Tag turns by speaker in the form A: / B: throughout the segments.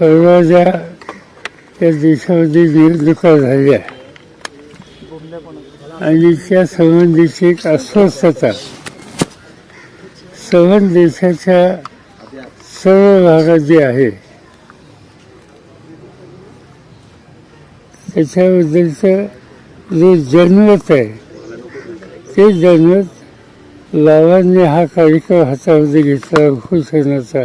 A: परवा त्या देशामध्ये निवडणुका झाल्या आणि त्या संबंधीची एक अस्वस्थता सर्व देशाच्या सर्व भागात जी आहे त्याच्याबद्दलचं जे जनमत आहे ते जनमत लावांनी हा कार्यक्रम हातामध्ये घेतला घोषणाचा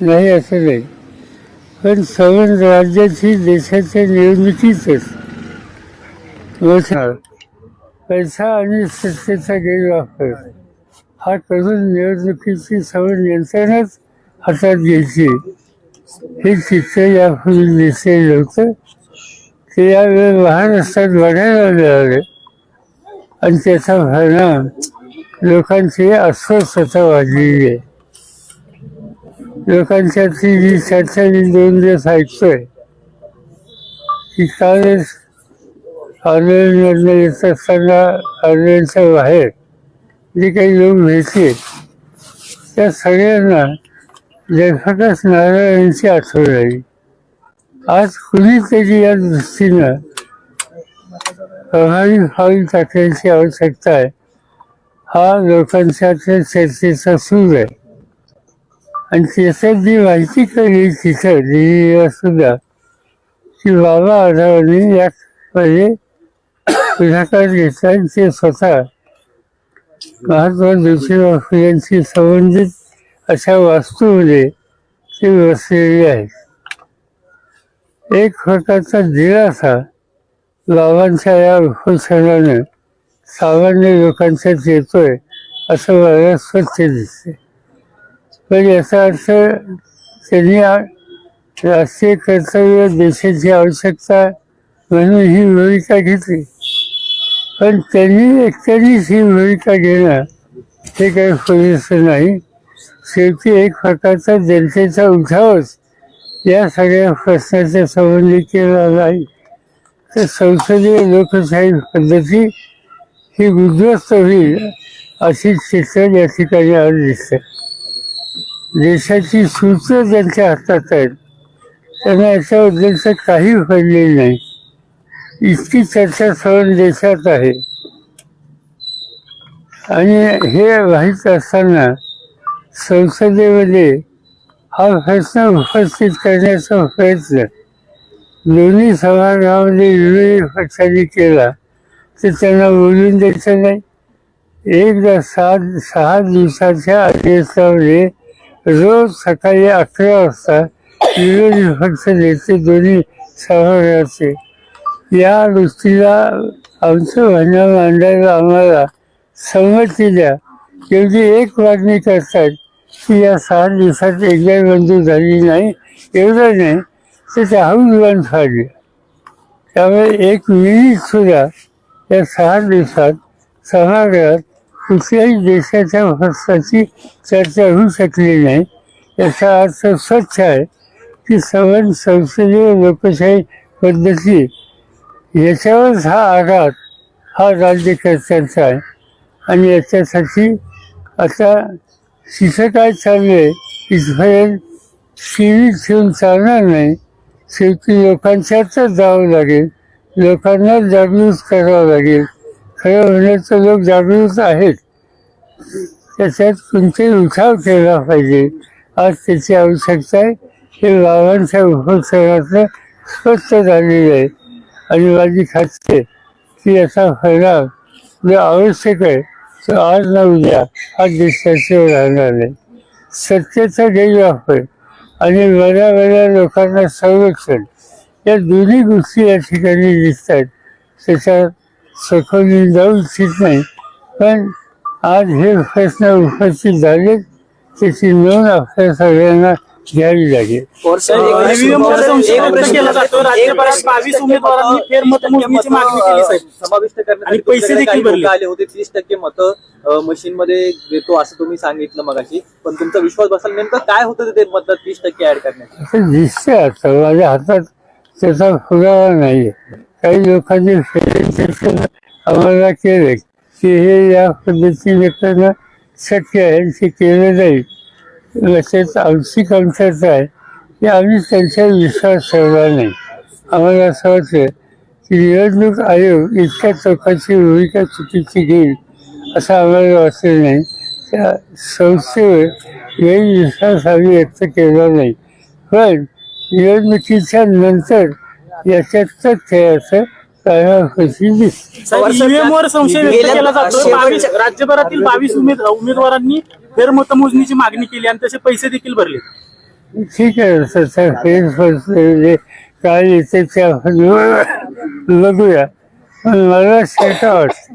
A: नाही असं नाही. पण सवन राज्याची देशाच्या निर्मितीतच पैसा आणि सत्तेचा गैरवापर. हा करून निवडणुकीची सवन यंत्रणाच हातात घ्यायची. हे चित्र यापूर्वी दिसलेलं होतं ते यावेळी महाराष्ट्रात बघायला मिळाले. आणि त्याचा परिणाम लोकांची अस्वस्थता वाढलेली आहे. लोकांच्याशी जी चर्चा मी दोन दिवस ऐकतोय की कालच आंदोलनमधनं येत असताना ऑनलाईनच्या बाहेर जे काही लोक भेटले त्या सगळ्यांना जयप्रकाश नारायणांची आठवण आली. आज कुणीतरी या दृष्टीनं प्रभावी पाऊल टाकण्याची आवश्यकता आहे हा लोकांच्या चर्चेचा सूर आहे. आणि त्याच्यात जी माहिती कळली तिथं दिल्लीला सुद्धा. की बाबा आढावांनी यामध्ये पुढाकार घेतला आणि ते स्वतः महात्मा ज्योतिबा फुलेंशी संबंधित अशा वास्तूमध्ये ते बसलेले आहेत. एक प्रकारचा दिलासा बाबांच्या या उपोषणानं सामान्य लोकांच्यात येतोय असं मला स्वच्छ दिसते पण याचा अर्थ त्यांनी राष्ट्रीय कर्तव्य देशाची आवश्यकता म्हणून ही भूमिका घेतली. पण त्यांनी एकट्यानेच ही भूमिका घेणं हे काही पुरेसं नाही. शेवटी एक प्रकारचा जनतेचा उठावच या सगळ्या प्रश्नाच्या संबंधी केला नाही. तर संसदीय लोकशाही पद्धती ही उद्ध्वस्त होईल अशी चित्र या ठिकाणी आज दिसतं देशाची सूत्र ज्यांच्या हातात आहेत त्यांना याच्याबद्दलचं काही पडलेलं नाही. इतकी चर्चा सर्व देशात आहे. आणि हे माहीत असताना संसदेमध्ये हा प्रश्न उपस्थित करण्याचा प्रयत्न दोन्ही सभागृहामध्ये विरोधी पक्षांनी केला तर त्यांना बोलून द्यायचं नाही. एकदा सात सहा दिवसाच्या अधिवेशनामध्ये रोज सकाळी अकरा वाजता विरोधी पक्ष नेते दोन्ही सभागृहाचे. या गोष्टीला आमचं म्हणणं मांडायला आम्हाला संमती द्या. एवढी एक मागणी करतात की या सहा दिवसात एकदा मंजूर झाली नाही एवढं नाही तर ते हाऊस बंद झाली. त्यामुळे एक मिनिट सुद्धा या सहा दिवसात सभागृहात कुठल्याही देशाच्या हस्ताची चर्चा होऊ शकली नाही. याचा अर्थ स्वच्छ आहे की सवन संसदीय लोकशाही पद्धती. याच्यावरच हा आघात हा राज्यकर्त्यांचा आहे. आणि याच्यासाठी आता तिथं काय चाललंय इथपर्यंत सीमित ठेवून चालणार नाही. शेवटी लोकांच्यातच जावं लागेल. लोकांना जागृत करावं लागेल. खरं होण्याचं लोक जागृत आहेत. त्याच्यात तुमचे उठाव केला पाहिजे. आज त्याची आवश्यकता आहे. हे बाबांच्या उपक्रमातलं स्पष्ट झालेलं आहे. आणि माझी खात्री की याचा फायदा जो आवश्यक आहे तो आज ना उद्या हा देशाशिवाय राहणार नाही. सत्तेचा गैरवापर आणि बऱ्या बऱ्या लोकांना संरक्षण या दोन्ही गोष्टी या ठिकाणी दिसत आहेत. त्याच्यात सखोल जाऊ इच्छित नाही. पण आज हे प्रश्न उपस्थित झाले त्याची नोंद आपल्या सगळ्यांना घ्यावी लागेल.
B: ईव्हीएम वर संशय व्यक्त केला जातो. राज्यभरात बावीस उमेदवारांनी फेरमतमोजणीची मागणी केली साहेब.
C: समाविष्ट करण्यासाठी
B: आणि पैसे
C: तुमच्याकडे
B: देखील भरले.
C: लोकं आले होते तीस टक्के मतं मशीन मध्ये देतो असं तुम्ही सांगितलं मगाशी. पण तुमचा विश्वास बसायला नेमकं काय होतं ते मतदार तीस टक्के ऍड
A: दिसतंय आता. माझ्या हातात त्याचा पुरावा नाही काही लोकांनी फेरेशन आम्हाला केले. की हे या पद्धतीने करणं शक्य आहे ते केलं जाईल. तसेच आमची कमतरता आहे की आम्ही त्यांच्यावर विश्वास ठेवला नाही. आम्हाला असं वाटतं की निवडणूक आयोग इतक्या लोकांची भूमिका चुकीची घेईल असं आम्हाला वाटलं नाही. त्या संस्थेवर गैरविश्वास आम्ही व्यक्त केला नाही. पण निवडणुकीच्या नंतर याच्यात असं काळापैकी दिसतं
B: साहेब ईव्हीएम वर संशय व्यक्त केला जातो. बावीस राज्यभरातील बावीस उमेद उमेदवारांनी फेरमतमोजणीची मागणी केली आणि तसे पैसे देखील भरले.
A: ठीक आहे फेस काय येते ते आपण बघूया पण मला शंका वाटते.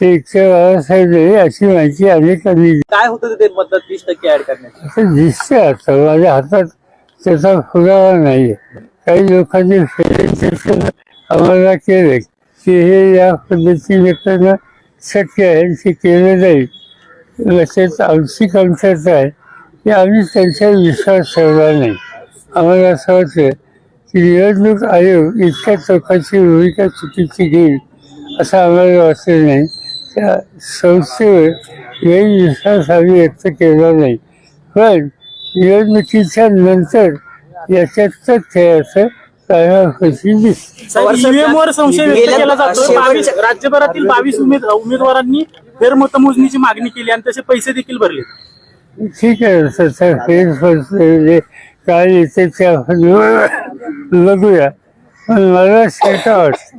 A: नाही अशी माहिती अनेकांनी.
C: काय होतं ते मतदार तीस टक्के ऍड करण्याचं?
A: असं दिसतंय आता. माझ्या हातात त्याचा पुरावा नाही काही लोकांनी आम्हाला केले की हे या पद्धतीने करणं शक्य आहे. ते केलं जाईल तसेच आमची कमतरता आहे की आम्ही त्यांच्यावर विश्वास ठेवला नाही. आम्हाला असं वाटतं की निवडणूक आयोग इतक्या लोकांची भूमिका चुकीची घेईल असं आम्हाला वाटलं नाही. त्या संस्थेवर गैरविश्वास आम्ही व्यक्त केला नाही. पण निवडणुकीच्या नंतर याच्यात तथ्य असं
B: संशय व्यक्त केला जातो. बावीस राज्यभरातील बावीस उमेद उमेदवारांनी फेरमतमोजणीची मागणी केली आणि तसे पैसे देखील भरले.
A: ठीक आहे काय येते ते आपण बघूया. पण मला शंका वाटते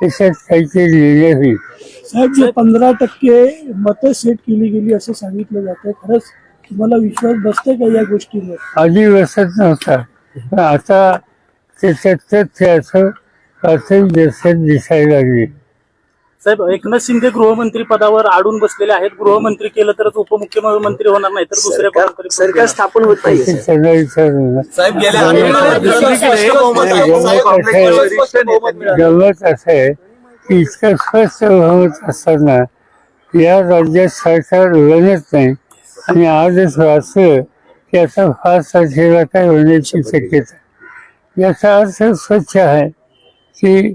A: त्याच्यात काहीतरी लिहिले होईल
D: साहेब जे पंधरा टक्के मतं सेट केली गेली असं सांगितलं जातं खरंच तुम्हाला विश्वास बसते का या गोष्टीवर?
A: आधी बसत नव्हता. पण आता त्याच्यात तथ्य असं प्राथमिक दर्शन दिसायला लागले.
B: साहेब एकनाथ शिंदे गृहमंत्री पदावर आडून बसलेले आहेत. गृहमंत्री केलं तरच उपमुख्यमंत्री होणार नाही तर दुसऱ्या
E: सरकार स्थापन होत
A: ते
E: नाही.
C: साहेब गेल्या
A: गमत असं आहे की इतकं स्पष्ट बहुमत असताना या राज्यात सरकार बनत नाही. आणि आजच वाचलं की आता फार तारखेला काय होण्याची शक्यता आहे. याचा अर्थ स्वच्छ आहे की